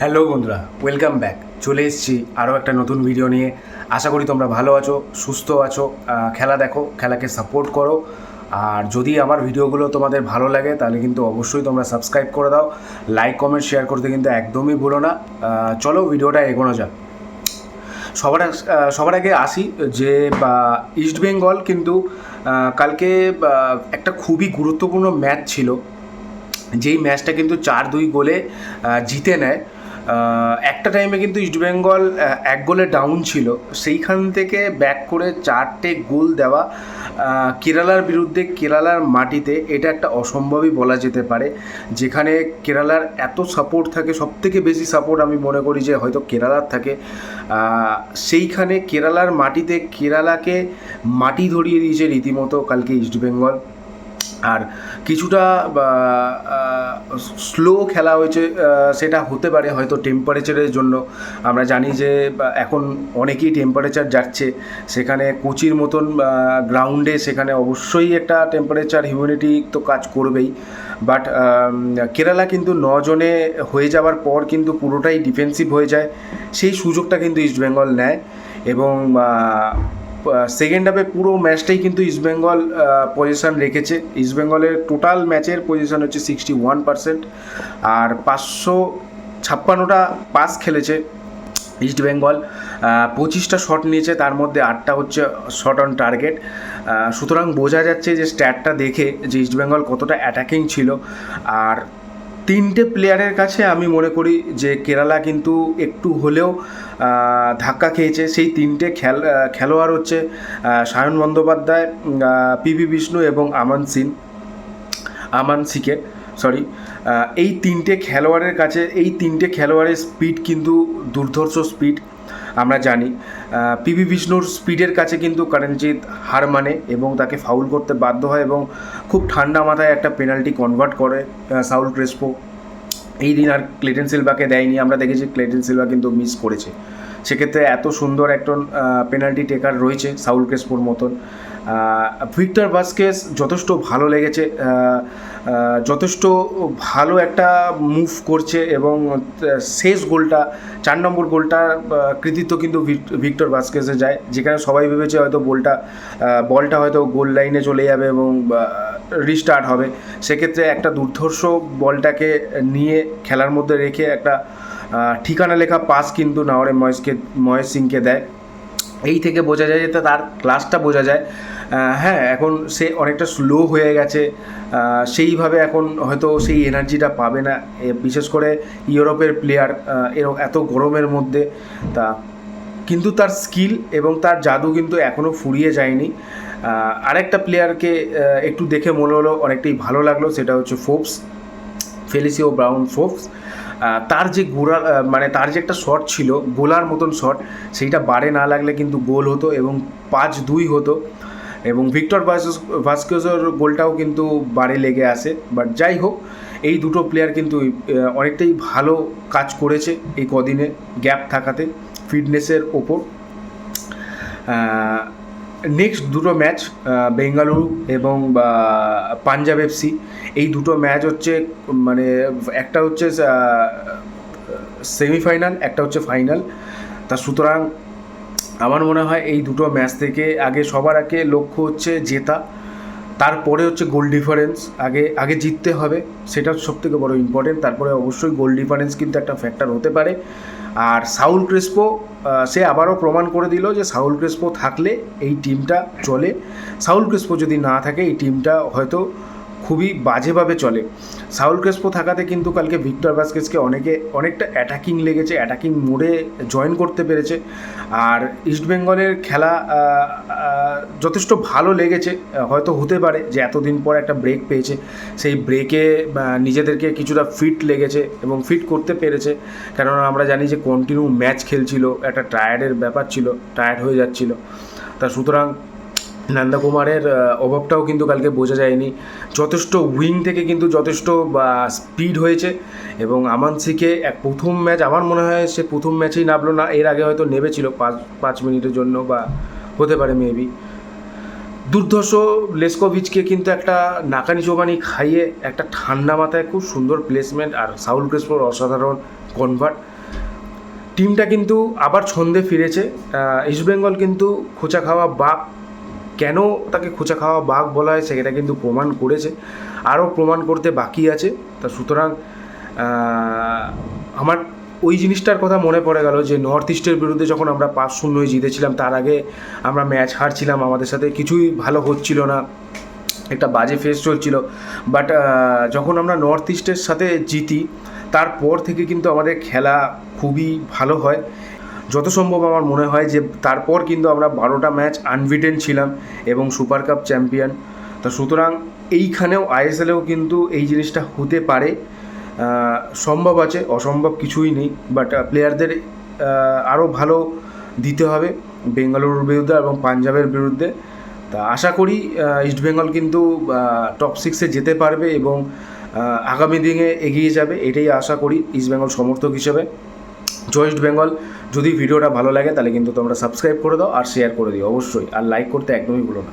Hello বন্ধুরা welcome back চলে এসেছি আরও একটা নতুন ভিডিও নিয়ে। আশা করি তোমরা ভালো আছো, সুস্থ আছো খেলা দেখো, খেলাকে সাপোর্ট করো। আর যদি আমার ভিডিওগুলো তোমাদের ভালো লাগে, তাহলে কিন্তু অবশ্যই তোমরা সাবস্ক্রাইব করে দাও। লাইক কমেন্ট শেয়ার করতে কিন্তু একদমই ভুলো না। চলো ভিডিওটা এগোনো যাক। সবার সবার আগে আসি যে ইস্ট বেঙ্গল কিন্তু কালকে একটা খুবই গুরুত্বপূর্ণ ম্যাচ ছিল। যেই ম্যাচটা কিন্তু চার দুই গোলে জিতে নেয়। একটা টাইমে কিন্তু ইস্টবেঙ্গল এক গোলে ডাউন ছিল। সেইখান থেকে ব্যাক করে চারটে গোল দেওয়া কেরালার বিরুদ্ধে কেরালার মাটিতে, এটা একটা অসম্ভবই বলা যেতে পারে। যেখানে কেরালার এত সাপোর্ট থাকে সব থেকে বেশি সাপোর্ট আমি মনে করি যে হয়তো কেরালার থাকে। সেইখানে কেরালার মাটিতে কেরালাকে মাটি ধরিয়ে দিয়েছে রীতিমতো কালকে ইস্টবেঙ্গল আর কিছুটা স্লো খেলা হয়েছে সেটা হতে পারে হয়তো টেম্পারেচারের জন্য। আমরা জানি যে এখন অনেকেই টেম্পারেচার যাচ্ছে। সেখানে কোচির মতন গ্রাউন্ডে সেখানে অবশ্যই একটা টেম্পারেচার হিউমিডিটি তো কাজ করবেই। বাট কেরালা কিন্তু নজনে হয়ে যাওয়ার পর কিন্তু পুরোটাই ডিফেন্সিভ হয়ে যায়। সেই সুযোগটা কিন্তু ইস্টবেঙ্গল নেয় এবং সেকেন্ড হাফে পুরো ম্যাচটাই কিন্তু ইস্টবেঙ্গল পজিশন রেখেছে। ইস্টবেঙ্গলের টোটাল ম্যাচের পজিশন হচ্ছে সিক্সটি ওয়ান পার্সেন্ট আর পাঁচশো ছাপ্পান্নটা পাস খেলেছে ইস্টবেঙ্গল পঁচিশটা শট নিয়েছে, তার মধ্যে আটটা হচ্ছে শট অন টার্গেট সুতরাং বোঝা যাচ্ছে যে স্ট্যাটটা দেখে যে ইস্টবেঙ্গল কতটা অ্যাটাকিং ছিল। আর তিনটে প্লেয়ারের কাছে আমি মনে করি যে কেরালা কিন্তু একটু হলেও ধাক্কা খেয়েছে। সেই তিনটে খেল খেলোয়াড় হচ্ছে সায়ন বন্দ্যোপাধ্যায় পিভি বিষ্ণু এবং আমান সিন আমান সিকে সরি এই তিনটে খেলোয়াড়ের কাছে, এই তিনটে খেলোয়াড়ের স্পিড কিন্তু দুর্ধর্ষ স্পিড আমরা জানি। পিভি বিষ্ণুর স্পিডের কাছে কিন্তু করণজিৎ হার মানে এবং তাকে ফাউল করতে বাধ্য হয় এবং খুব ঠান্ডা মাথায় একটা পেনাল্টি কনভার্ট করে সাউল ক্রেসপো এই দিন আর ক্লেটেন সিলভাকে দেয়নি, আমরা দেখেছি ক্লেটেন সিলভা কিন্তু মিস করেছে। সেক্ষেত্রে এত সুন্দর একজন পেনাল্টি টেকার রয়েছে সাউল ক্রেসপোর মতন। ভিক্টর বাস্কেস যথেষ্ট ভালো লেগেছে। যথেষ্ট ভালো একটা মুভ করছে এবং শেষ গোলটা, চার নম্বর গোলটা কৃতিত্ব কিন্তু ভিক- ভিক্টর বাস্কেসে যায়, যেখানে সবাই ভেবেছে হয়তো বলটা বলটা হয়তো গোল লাইনে চলে যাবে এবং রিস্টার্ট হবে। সেক্ষেত্রে একটা দুর্ধর্ষ বলটাকে নিয়ে খেলার মধ্যে রেখে একটা ঠিকানা লেখা পাস কিন্তু নাওয়ারে মহেশকে, মহেশ সিংকে দেয়। এই থেকে বোঝা যায় যে তার ক্লাসটা বোঝা যায়। হ্যাঁ এখন সে অনেকটা স্লো হয়ে গেছে। সেইভাবে এখন হয়তো সেই এনার্জিটা পাবে না। বিশেষ করে ইউরোপের প্লেয়ার এর এত গরমের মধ্যে, তা কিন্তু তার স্কিল এবং তার জাদু কিন্তু এখনও ফুরিয়ে যায়নি। আরেকটা প্লেয়ারকে একটু দেখে মনে হলো, অনেকটাই ভালো লাগল, সেটা হচ্ছে ফোপস ফেলিসিও ব্রাউন ফোপস তার যে গোড়া মানে তার যে একটা শট ছিল, গোলার মতন শট সেইটা বারে না লাগলে কিন্তু গোল হতো এবং পাঁচ দুই হতো। এবং ভিক্টর ভাস্কেসের গোলটাও কিন্তু বারে লেগে আসে। বাট যাই হোক, এই দুটো প্লেয়ার কিন্তু অনেকটাই ভালো কাজ করেছে এই কদিনে গ্যাপ থাকাতে ফিটনেসের ওপর। নেক্সট দুটো ম্যাচ বেঙ্গালুরু এবং পাঞ্জাব এফসি এই দুটো ম্যাচ হচ্ছে মানে একটা হচ্ছে সেমিফাইনাল একটা হচ্ছে ফাইনাল তা সুতরাং আমার মনে হয় এই দুটো ম্যাচ থেকে আগে সবার আগে লক্ষ্য হচ্ছে জেতা, তারপরে হচ্ছে গোল ডিফারেন্স আগে আগে জিততে হবে, সেটা সব থেকে বড় ইম্পর্টেন্ট তারপরে অবশ্যই গোল ডিফারেন্স কিন্তু একটা ফ্যাক্টর হতে পারে। আর সাউল ক্রেসপো সে আবারও প্রমাণ করে দিল যে সাউল ক্রেসপো থাকলে এই টিমটা চলে। সাউল ক্রেসপো যদি না থাকে, এই টিমটা হয়তো খুবই বাজেভাবে চলে। সাউল ক্রেসপো থাকাতে কিন্তু কালকে ভিক্টর ভাস্কেসকে অনেকে অনেকটা অ্যাটাকিং লেগেছে অ্যাটাকিং মোডে জয়েন করতে পেরেছে। আর ইস্টবেঙ্গলের খেলা যথেষ্ট ভালো লেগেছে। হয়তো হতে পারে যে এতদিন পর একটা ব্রেক পেয়েছে। সেই ব্রেকে নিজেদেরকে কিছুটা ফিট লেগেছে এবং ফিট করতে পেরেছে। কেননা আমরা জানি যে কন্টিনিউ ম্যাচ খেলছিল, একটা টায়ার্ডের ব্যাপার ছিল টায়ার্ড হয়ে যাচ্ছিল। তা সুতরাং নন্দকুমারের অভাবটাও কিন্তু কালকে বোঝা যায়নি। যথেষ্ট উইং থেকে কিন্তু যথেষ্ট স্পিড হয়েছে এবং আমান সিকে এক প্রথম ম্যাচ আমার মনে হয় সে প্রথম ম্যাচেই নামলো না, এর আগে হয়তো নেমেছিল পাঁচ পাঁচ মিনিটের জন্য বা হতে পারে মেবি দুর্ধর্ষ লেসকোভিচকে কিন্তু একটা নাকানি চোবানি খাইয়ে একটা ঠান্ডা মাথায় খুব সুন্দর প্লেসমেন্ট আর সাউল ক্রেসপোর অসাধারণ কনভার্ট টিমটা কিন্তু আবার ছন্দে ফিরেছে ইস্টবেঙ্গল কিন্তু খোঁচা খাওয়া বাঘ কেন তাকে খোঁচা খাওয়া বাঘ বলা হয় সেটা কিন্তু প্রমাণ করেছে। আরও প্রমাণ করতে বাকি আছে। তা সুতরাং আমার ওই জিনিসটার কথা মনে পড়ে গেল যে নর্থ ইস্টের বিরুদ্ধে যখন আমরা পাঁচ শূন্যই জিতেছিলাম, তার আগে আমরা ম্যাচ হারছিলাম। আমাদের সাথে কিছুই ভালো হচ্ছিল না। একটা বাজে ফেস চলছিল। বাট যখন আমরা নর্থ ইস্টের সাথে জিতি, তারপর থেকে কিন্তু আমাদের খেলা খুবই ভালো হয়। যত সম্ভব আমার মনে হয় যে তারপর কিন্তু আমরা বারোটা ম্যাচ আনবিটেন ছিলাম এবং সুপার কাপ চ্যাম্পিয়ন তো সুতরাং এইখানেও আইএসএলেও কিন্তু এই জিনিসটা হতে পারে। সম্ভব আছে, অসম্ভব কিছুই নেই বাট প্লেয়ারদের আরও ভালো দিতে হবে বেঙ্গালুরুর বিরুদ্ধে এবং পাঞ্জাবের বিরুদ্ধে। তা আশা করি ইস্টবেঙ্গল কিন্তু টপ সিক্সে যেতে পারবে এবং আগামী দিনে এগিয়ে যাবে, এটাই আশা করি ইস্টবেঙ্গল সমর্থক হিসেবে। জয় ইস্ট বেঙ্গল। যদি ভিডিওটা ভালো লাগে তাহলে কিন্তু তোমরা সাবস্ক্রাইব করে দাও আর শেয়ার করে দিও, অবশ্যই। আর লাইক করতে একদমই ভুলো না।